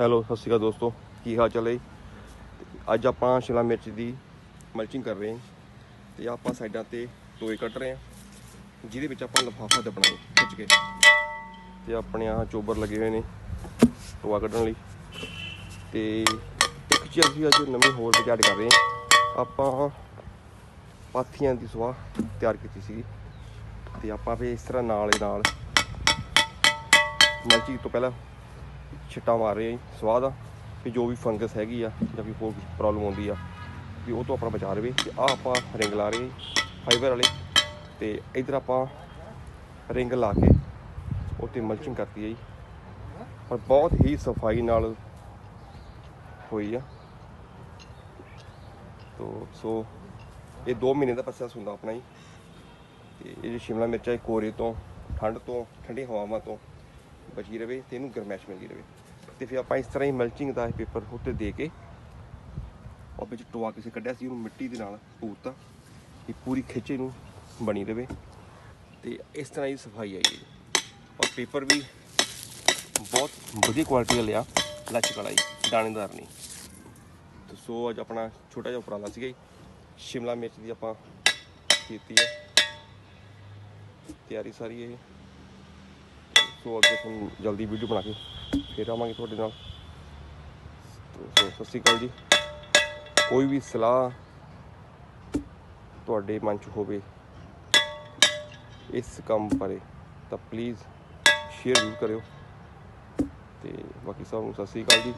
Hello, ਸਤਿ ਸ਼੍ਰੀ ਅਕਾਲ ਦੋਸਤੋ। ਕੀ ਹਾਲ ਚਾਲ ਹੈ ਤੇ ਅੱਜ ਆਪਾਂ ਸ਼ਿਮਲਾ ਮਿਰਚ ਦੀ ਮਲਚਿੰਗ ਕਰ ਰਹੇ ਹਾਂ ਤੇ ਆਪਾਂ ਸਾਈਡਾਂ ਤੇ ਟੋਏ ਕੱਟ ਰਹੇ ਹਾਂ, ਜਿਹਦੇ ਵਿੱਚ ਆਪਾਂ ਲਿਫਾਫਾ ਦੱਬਣਾ ਖਿੱਚ ਕੇ ਤੇ ਆਪਣੇ ਆਹ ਚੋਬਰ ਲੱਗੇ ਹੋਏ ਨੇ ਟੋਆ ਕੱਢਣ ਲਈ। ਤੇ ਇੱਕ ਚੀਜ਼ ਅਸੀਂ ਅੱਜ ਨਵੀਂ ਹੋਰ ਵਿਚਾਰ ਕਰ ਰਹੇ ਹਾਂ। ਆਪਾਂ ਪਾਥੀਆਂ ਦੀ ਸਵਾਹ ਤਿਆਰ ਕੀਤੀ ਸੀ ਤੇ ਆਪਾਂ ਵੀ ਇਸ ਤਰ੍ਹਾਂ ਨਾਲ ਦੇ ਨਾਲ ਮਲਚਿੰਗ ਤੋਂ ਪਹਿਲਾਂ ਛਿੱਟਾ ਮਾਰ ਰਹੇ ਹਾਂ ਸਵਾਹ ਦਾ ਵੀ ਜੋ ਵੀ ਫੰਗਸ ਹੈਗੀ ਆ ਜਾਂ ਵੀ ਹੋਰ ਪ੍ਰੋਬਲਮ ਆਉਂਦੀ ਆ, ਵੀ ਉਹ ਤੋਂ ਆਪਣਾ ਬਚਾ ਰਵੇ ਤੇ ਆ ਆਪਾਂ ਰਿੰਗ ਲਾ ਰਹੇ ਫਾਈਬਰ ਵਾਲੇ। ਤੇ ਇਧਰ ਆਪਾਂ ਰਿੰਗ ਲਾ ਕੇ ਉੱਤੇ ਮਲਚਿੰਗ ਕਰਤੀ ਹੈ ਜੀ। ਪਰ ਬਹੁਤ ਹੀ ਸਫ਼ਾਈ ਨਾਲ ਹੋਈ ਆ। ਤੋ, ਸੋ ਇਹ 2 ਮਹੀਨੇ ਦਾ ਪ੍ਰੋਸੈਸ ਹੁੰਦਾ ਆਪਣਾ ਜੀ। ਤੇ ਇਹ ਜਿਹੜੀ ਸ਼ਿਮਲਾ ਮਿਰਚ ਹੈ ਕੋਰੇ ਤੋਂ, ਠੰਡ ਤੋਂ, ਠੰਡੀ ਹਵਾਵਾਂ ਤੋਂ ਬਚੀ ਰਵੇ ਤੇ ਇਹਨੂੰ ਗਰਮੈਸ਼ ਮਿਲਦੀ ਰਵੇ। ਤੇ ਫਿਰ ਆਪਾਂ ਇਸ ਤਰ੍ਹਾਂ ਹੀ ਮਲਚਿੰਗ ਦਾ ਪੇਪਰ ਉੱਤੇ ਦੇ ਕੇ ਉਹ ਵਿੱਚ ਟੋਆ ਕਿਸੇ ਕੱਢਿਆ ਸੀ, ਉਹਨੂੰ ਮਿੱਟੀ ਦੇ ਨਾਲ ਪੂਰਤਾ। ਇਹ ਪੂਰੀ ਖਿੱਚੇ ਨੂੰ ਬਣੀ ਰਵੇ। ਤੇ ਇਸ ਤਰ੍ਹਾਂ ਹੀ ਸਫ਼ਾਈ ਆਈ ਹੈ। ਔਰ ਪੇਪਰ ਵੀ ਬਹੁਤ ਵਧੀਆ ਕੁਆਲਿਟੀ ਦਾ ਲਿਆ ਲਚਕ ਵਾਲਾ ਜੀ, ਦਾਣੇਦਾਰ ਨਹੀਂ ਤੇ ਸੋ ਅੱਜ ਆਪਣਾ ਛੋਟਾ ਜਿਹਾ ਉਪਰਾਲਾ ਸੀਗਾ ਜੀ। ਸ਼ਿਮਲਾ ਮਿਰਚ ਦੀ ਆਪਾਂ ਕੀਤੀ ਹੈ। ਤਿਆਰੀ ਸਾਰੀ ਇਹ। ਸੋ ਅੱਗੇ ਤੁਹਾਨੂੰ ਜਲਦੀ ਵੀਡੀਓ ਬਣਾ ਕੇ ਫੇਰ ਆਵਾਂਗੇ ਤੁਹਾਡੇ ਨਾਲ। ਸੋ, ਸਤਿ ਸ਼੍ਰੀ ਅਕਾਲ ਜੀ। ਕੋਈ ਵੀ ਸਲਾਹ ਤੁਹਾਡੇ ਮਨ 'ਚ ਹੋਵੇ ਇਸ ਕੰਮ ਬਾਰੇ, ਤਾਂ ਪਲੀਜ਼ ਸ਼ੇਅਰ ਜ਼ਰੂਰ ਕਰਿਓ। ਤੇ ਬਾਕੀ ਸਭ ਨੂੰ ਸਤਿ ਸ਼੍ਰੀ ਅਕਾਲ ਜੀ।